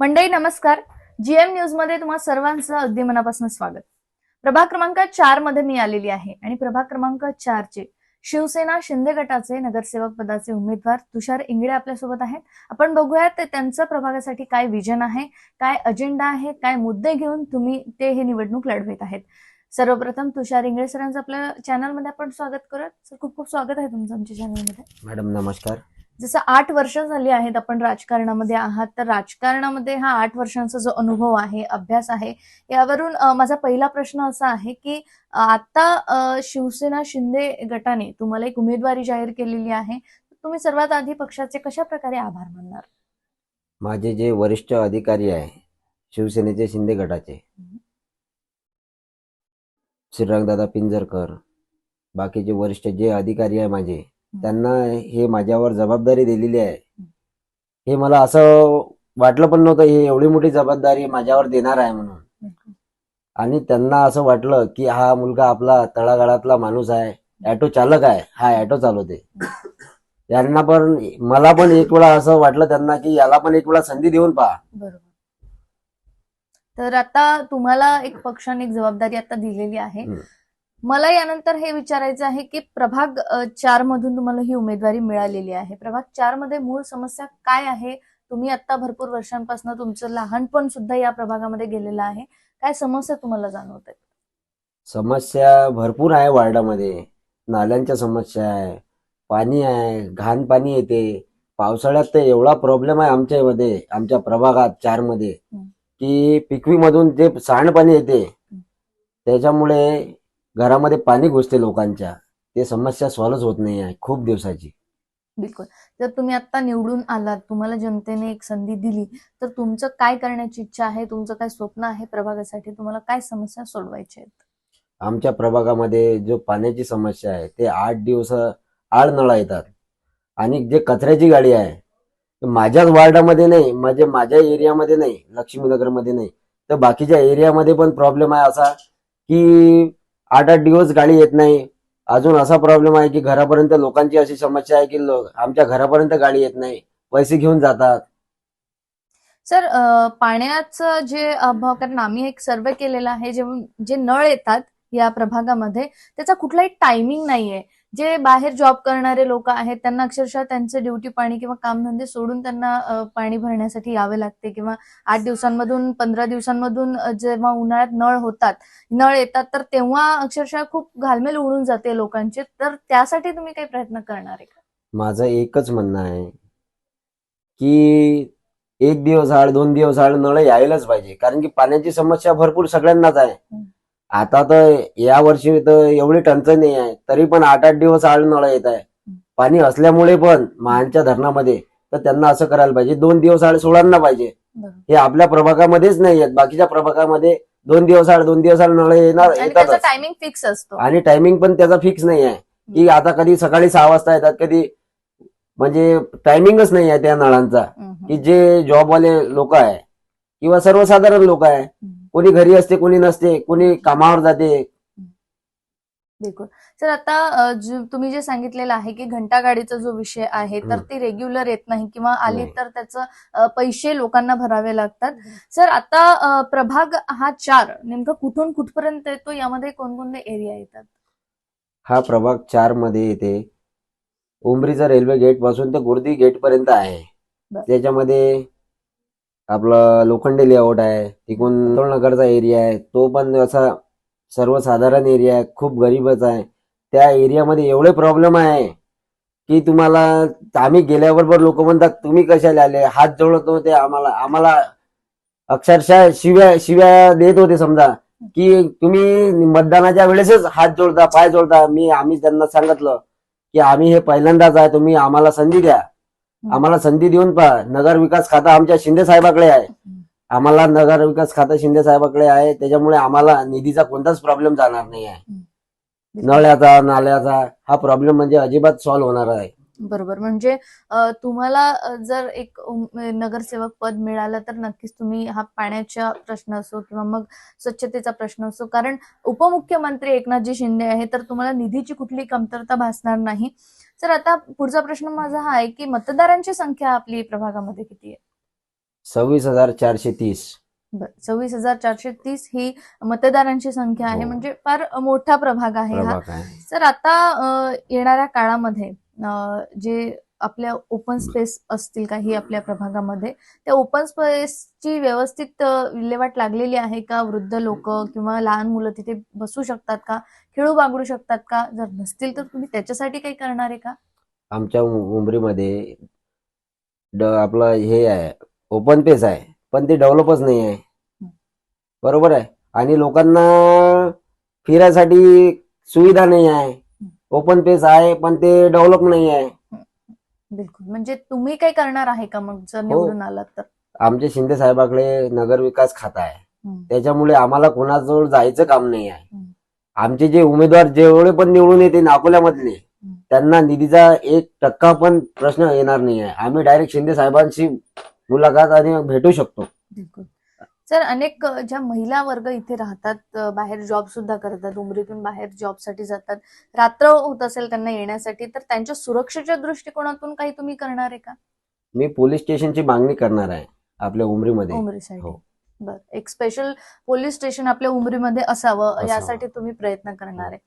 मंडई नमस्कार. जीएम न्यूजमध्ये तुम्हा सर्वांचं अगदी मनापासून स्वागत. प्रभाग क्रमांक चारमध्ये मी आलेली आहे आणि प्रभाग क्रमांक चार चे शिवसेना शिंदे गटाचे नगरसेवक पदाचे उमेदवार तुषार इंगळे आपल्यासोबत आहेत. आपण बघूयात ते त्यांचं प्रभागासाठी काय विजन आहे काय अजेंडा आहे काय मुद्दे घेऊन तुम्ही ते हे निवडणूक लढवत आहेत. सर्वप्रथम तुषार इंगळे सरांचं आपल्या चॅनलमध्ये आपण स्वागत करत खूप खूप स्वागत आहे तुमचं आमच्या चॅनलमध्ये मॅडम नमस्कार. जसं आठ वर्ष झाली आहेत आपण राजकारणामध्ये आहात तर राजकारणामध्ये हा आठ वर्षांचा जो अनुभव आहे अभ्यास आहे यावरून माझा पहिला प्रश्न असा आहे की आता शिवसेना शिंदे गटाने तुम्हाला एक उमेदवारी जाहीर केलेली आहे. तुम्ही सर्वात आधी पक्षाचे कशा प्रकारे आभार मानणार? माझे जे वरिष्ठ अधिकारी आहे शिवसेनेचे शिंदे गटाचे. श्रीरंगदादा पिंजरकर बाकीचे वरिष्ठ जे अधिकारी आहे माझे त्यांना हे माझ्यावर जबाबदारी दिलेली आहे. हे मला असं वाटलं पण नव्हतं हे एवढी मोठी जबाबदारी माझ्यावर देणार आहे म्हणून. आणि त्यांना असं वाटलं की हा मुलगा आपला तळागाळातला माणूस आहे ॲटो चालक आहे हा ॲटो चालवते. त्यांना पण मला पण एक वेळा असं वाटलं त्यांना की याला पण एक वेळा संधी देऊन पहा. बरोबर. तर आता तुम्हाला एक पक्षाने एक जबाबदारी आता दिलेली आहे. मला यानंतर हे विचारायचं आहे की प्रभाग चार मधून तुम्हाला ही उमेदवारी मिळालेली आहे. प्रभाग चारमध्ये मूळ समस्या काय आहे? तुम्ही आता भरपूर वर्षांपासून तुमचं लहानपण सुद्धा या प्रभागामध्ये गेलेलं आहे. काय समस्या तुम्हाला जाणवत आहेत? समस्या भरपूर आहे वार्डामध्ये. नाल्यांच्या समस्या आहे. पाणी आहे. घाण पाणी येते. पावसाळ्यात तर एवढा प्रॉब्लेम आहे आमच्यामध्ये आमच्या प्रभागात चारमध्ये. की पिकवीमधून जे सांडपाणी येते त्याच्यामुळे घरामध्ये पाणी घुसते लोकांच्या. ते समस्या सॉल्व्ह होत नाही आहे खूप दिवसाची. बिलकुल. जर तुम्ही आता निवडून आलात तुम्हाला जनतेने एक संधी दिली तर तुमचं काय करण्याची इच्छा आहे तुमचं काय स्वप्न आहे प्रभागासाठी तुम्हाला काय समस्या सोडवायच्या आहेत? आमच्या प्रभागामध्ये जो पाण्याची समस्या आहे ते आठ दिवस आड नळा येतात. आणि जे कचऱ्याची गाडी आहे ते माझ्याच वार्डामध्ये नाही म्हणजे माझ्या एरियामध्ये नाही लक्ष्मीनगरमध्ये नाही. तर बाकीच्या एरियामध्ये पण प्रॉब्लेम आहे असा की आठ आठ दिवस गाडी येत नाही. अजून असा प्रॉब्लेम आहे की घरापर्यंत लोकांची अशी समस्या आहे की लोक आमच्या घरापर्यंत गाडी येत नाही. पैसे घेऊन जातात. सर पाण्याचं जे अभाव कारण आम्ही एक सर्वे केलेला आहे जे जे नळ येतात या प्रभागामध्ये त्याचा कुठलाही टायमिंग नाहीये. जे बाहेर जॉब करणारे लोक आहेत त्यांना अक्षरशः त्यांचे ड्युटी पाणी किंवा कामधंदे सोडून त्यांना पाणी भरण्यासाठी यावे लागते किंवा आठ दिवसांमधून पंधरा दिवसांमधून जेव्हा उन्हाळ्यात नळ होतात नळ येतात तर तेव्हा अक्षरशः खूप घालमेल उडून जाते लोकांचे. तर त्यासाठी तुम्ही काही प्रयत्न करणार आहे का? माझं एकच म्हणणं आहे की एक दिवस आड दोन दिवस आड नळ यायलाच पाहिजे. कारण की पाण्याची समस्या भरपूर सगळ्यांनाच आहे. आता तर या वर्षी तर एवढी टंचाई नाही आहे. तरी पण आठ आठ दिवस आड नळ येत आहे. पाणी असल्यामुळे पण महानच्या धरणामध्ये तर त्यांना असं करायला पाहिजे. दोन दिवस आड सोडायला पाहिजे. हे आपल्या प्रभागामध्येच नाही आहेत. बाकीच्या प्रभागामध्ये दोन दिवस आड दोन दिवस आड नळ येणार येतातच. टायमिंग फिक्स असतो. आणि टायमिंग पण त्याचा फिक्स नाही आहे. की आता कधी सकाळी सहा वाजता येतात कधी म्हणजे टायमिंगच नाही आहे त्या नळांचा. की जे जॉबवाले लोक आहे किंवा सर्वसाधारण लोक आहे. कोणी घरी असते कोणी नसते कोणी कामावर जाते. बिलकुल. सर आता तुम्ही जे सांगितलेलं आहे की घंटा गाडीचा जो विषय आहे तर. ती रेग्युलर येत नाही किंवा आली. तर त्याचं पैसे लोकांना भरावे लागतात. सर आता प्रभाग हा चार नेमका कुठून कुठपर्यंत येतो? यामध्ये कोणकोणते एरिया येतात? हा प्रभाग चारमध्ये येते. उमरीचा रेल्वे गेटपासून तर गुर्दी गेट पर्यंत आहे. त्याच्यामध्ये आपलं लोखंडे लेआउट आहे तिकून नगरचा एरिया आहे तो पण असा सर्वसाधारण एरिया आहे खूप गरीबच आहे. त्या एरियामध्ये एवढे प्रॉब्लेम आहे की तुम्हाला आम्ही गेल्याबरोबर लोक म्हणतात तुम्ही कशाला आले? हात जोडत होते आम्हाला आम्हाला अक्षरशः शिव्या शिव्या देत होते समजा. की तुम्ही मतदानाच्या वेळेसच हात जोडता पाय जोडता. मी आम्ही त्यांना सांगितलं की आम्ही हे पहिल्यांदाच आहे तुम्ही आम्हाला संधी द्या. आम्हाला संधी देऊन पहा नगर विकास खाता आमच्या शिंदे साहेबाकडे आहे. आम्हाला नगर विकास खातं शिंदे साहेबाकडे आहे. त्याच्यामुळे आम्हाला निधीचा कोणताच प्रॉब्लेम जाणार नाही आहे. नळ्याचा नाल्याचा हा प्रॉब्लेम म्हणजे अजिबात सॉल्व्ह होणार आहे. बरोबर. म्हणजे तुम्हाला जर एक नगरसेवक पद मिळालं तर नक्कीच तुम्ही हा पाण्याचा प्रश्न असो किंवा मग स्वच्छतेचा प्रश्न असो. कारण उपमुख्यमंत्री एकनाथजी शिंदे आहे तर तुम्हाला निधीची कुठली कमतरता भासणार नाही. तर आता पुढचा प्रश्न माझा हा आहे की मतदारांची संख्या आपली प्रभागामध्ये किती आहे? सव्वीस हजार चारशे तीस. सव्वीस हजार चारशे तीस ही मतदारांची संख्या आहे. हो. म्हणजे फार मोठा प्रभाग आहे हा. प्रभाग आहे. सर आता अ, येणाऱ्या काळामध्ये अ, जे आपल्या ओपन स्पेस असतील काही आपल्या प्रभागामध्ये त्या ओपन स्पेसची व्यवस्थित विल्हेवाट लागलेली आहे का? वृद्ध लोक किंवा लहान मुलं तिथे बसू शकतात का? खेळू बागडू शकतात का? जर नसतील तर तुम्ही त्याच्यासाठी काही करणार आहे का? आमच्या उमरीमध्ये आपलं हे आहे ओपन पेस आहे पण ते डेव्हलपच नाही आहे. बरोबर आहे? आणि लोकांना फिरायसाठी सुविधा नाही आहे. ओपन पेस आहे पण ते डेव्हलप नाही आहे. बिलकुल. म्हणजे तुम्ही काही करणार आहे का मग जर निवडून आलात तर? आमचे शिंदे साहेबाकडे नगर विकास खाता आहे. हम्म. त्याच्यामुळे आम्हाला कोणाजवळ जायचं काम नाही आहे. हम्म. आमचे जे उमेदवार जेवढे पण निवडून येते अकोल्यामधले त्यांना निधीचा एक टक्का पण प्रश्न येणार नाही आहे. आम्ही डायरेक्ट शिंदे साहेबांशी मुलाखत आणि भेटू शकतो. बिलकुल. सर अनेक ज्या महिला वर्ग इथे राहतात बाहेर जॉब सुद्धा करतात उमरीतून बाहेर जॉबसाठी जातात रात्र होत असेल त्यांना येण्यासाठी तर त्यांच्या सुरक्षेच्या दृष्टिकोनातून काही तुम्ही करणार आहे का? मी पोलीस स्टेशनची मागणी करणार आहे आपल्या उमरीमध्ये. उमरीसाठी. हो. बर. एक स्पेशल पोलीस स्टेशन आपल्या उमरीमध्ये असावं असावं. यासाठी तुम्ही प्रयत्न करणार आहे.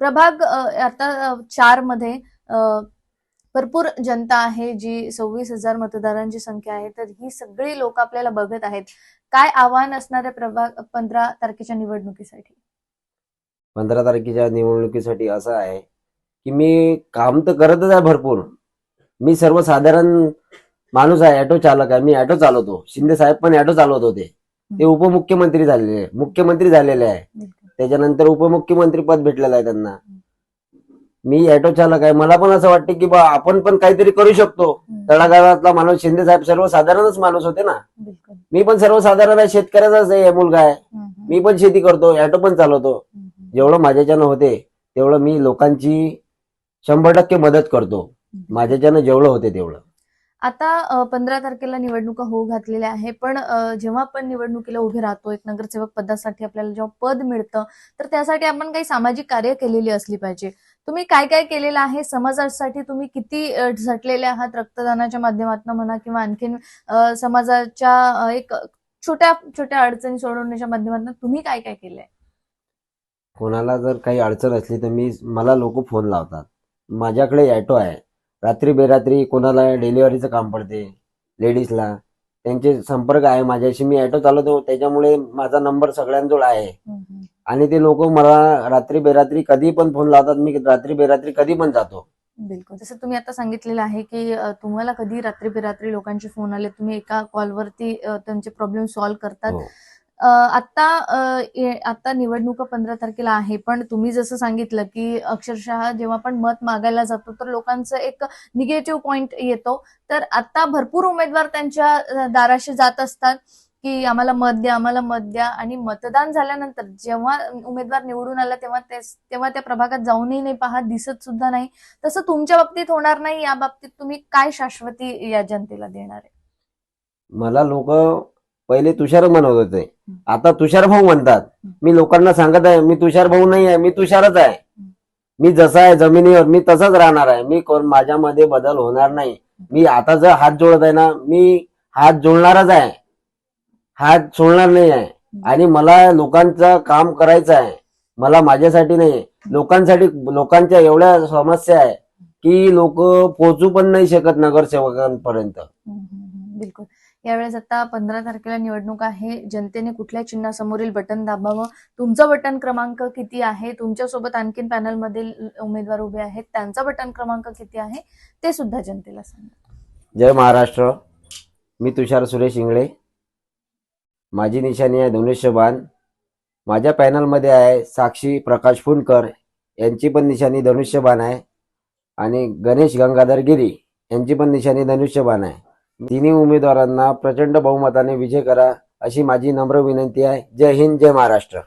प्रभाग अ, आता चारमध्ये अ, भरपूर जनता आहे जी सव्वीस हजार मतदारांची संख्या आहे तर ही सगळी लोक आपल्याला बघत आहेत. काय आव्हान असणार आहे प्रभाग पंधरा तारखेच्या निवडणुकीसाठी? पंधरा तारखेच्या निवडणुकीसाठी असं आहे की मी काम तर करतच आहे भरपूर. मी सर्वसाधारण माणूस आहे ऑटो चालक आहे मी ऑटो चालवतो. शिंदे साहेब पण ऑटो चालवत होते. ते उपमुख्यमंत्री झालेले मुख्यमंत्री झालेले आहे. त्याच्यानंतर उपमुख्यमंत्री पद भेटलेलं आहे त्यांना. मी ऑटो चालक आहे. मला पण असं वाटतं की बा आपण पण काहीतरी करू शकतो. तळागाळातला माणूस शिंदे साहेब सर्वसाधारणच माणूस होते ना. मी पण सर्वसाधारण आहे शेतकऱ्याचाच आहे मुलगा आहे. मी पण शेती करतो ऑटो पण चालवतो. जेवढं माझ्याच्यानं होते तेवढं मी लोकांची शंभर टक्के मदत करतो. माझ्याच्यानं जेवढं होते तेवढं. आता पंधरा तारखेला निवडणुका होऊ घातलेल्या आहे पण जेव्हा आपण निवडणुकीला उभे राहतो एक नगरसेवक पदासाठी आपल्याला जेव्हा पद मिळतं तर त्यासाठी आपण काही सामाजिक कार्य केलेली असली पाहिजे. तुम्ही काय काय केलेलं आहे? समाजासाठी तुम्ही किती झटलेले आहात? रक्तदानाच्या माध्यमातून म्हणा किंवा आणखीन समाजाच्या एक छोट्या छोट्या अडचणी सोडवण्याच्या माध्यमातून तुम्ही काय काय केलंय? कोणाला जर काही अडचण असली तर मी मला लोक फोन लावतात. माझ्याकडे ऑटो आहे. रात्री बेरात्री कोणाला डिलिव्हरीचं काम पडते लेडीजला. त्यांचे संपर्क आहे माझ्याशी. मी ऑटो चालवतो. त्याच्यामुळे माझा नंबर सगळ्यांजवळ आहे. आणि ते लोक मला रात्री बेरात्री कधी पण फोन लावतात मी रात्री बेरात्री कधी पण जातो. बिलकुल. जसं तुम्ही आता सांगितलेलं आहे की अ, तुम्हाला कधी रात्री बेरात्री लोकांचे फोन आले तुम्ही एका कॉलवरती त्यांचे प्रॉब्लेम सॉल्व्ह करतात. हो. अ, आता अ, ये- आता निवडणूक पंधरा तारखेला आहे पण तुम्ही जसं सांगितलं की अक्षरशः जेव्हा आपण मत मागायला जातो तर लोकांचं एक निगेटिव्ह पॉइंट येतो. तर आता भरपूर उमेदवार त्यांच्या अ, दाराशी जात असतात. की आम्हाला मत द्या आम्हाला मत द्या. आणि मतदान झाल्यानंतर जेव्हा उमेदवार निवडून आला तेव्हा तेव्हा त्या प्रभागात जाऊनही नाही पाहत दिसत सुद्धा नाही. तसं तुमच्या बाबतीत होणार नाही या बाबतीत तुम्ही काय शाश्वती या जनतेला देणार आहे? मला लोक पहिले तुषार म्हणत होते. आता तुषार भाऊ म्हणतात. मी लोकांना सांगत आहे मी तुषार भाऊ नाही आहे मी तुषारच आहे. मी जसा आहे जमिनीवर मी तसाच राहणार आहे. मी कोण माझ्यामध्ये बदल होणार नाही. मी आता जर हात जोडत आहे ना मी हात जोडणारच आहे. हात सोडणार नाही आहे. आणि मला लोकांचं काम करायचं आहे. मला माझ्यासाठी नाही. लोकांसाठी लोकांच्या एवढ्या समस्या आहे की लोक पोहोचू पण नाही शकत नगरसेवकांपर्यंत. बिलकुल. यावेळेस आता पंधरा तारखेला निवडणूक आहे. जनतेने कुठल्या चिन्हासमोरील बटन दाबावं? तुमचं बटन क्रमांक किती आहे? तुमच्यासोबत आणखीन पॅनल मधील उमेदवार उभे आहेत. त्यांचा बटन क्रमांक किती आहे? ते सुद्धा जनतेला सांगा. जय महाराष्ट्र. मी तुषार सुरेश इंगळे. माझी निशाणी आहे धनुष्यबाण माझ्या पॅनलमध्ये आहे साक्षी प्रकाश फुंडकर यांची पण निशाणी धनुष्यबाण आहे. आणि गणेश गंगाधर गिरी यांची पण निशाणी धनुष्यबाण आहे. तिन्ही उमेदवारांना प्रचंड बहुमताने विजय करा अशी माझी नम्र विनंती आहे. जय हिंद जय महाराष्ट्र.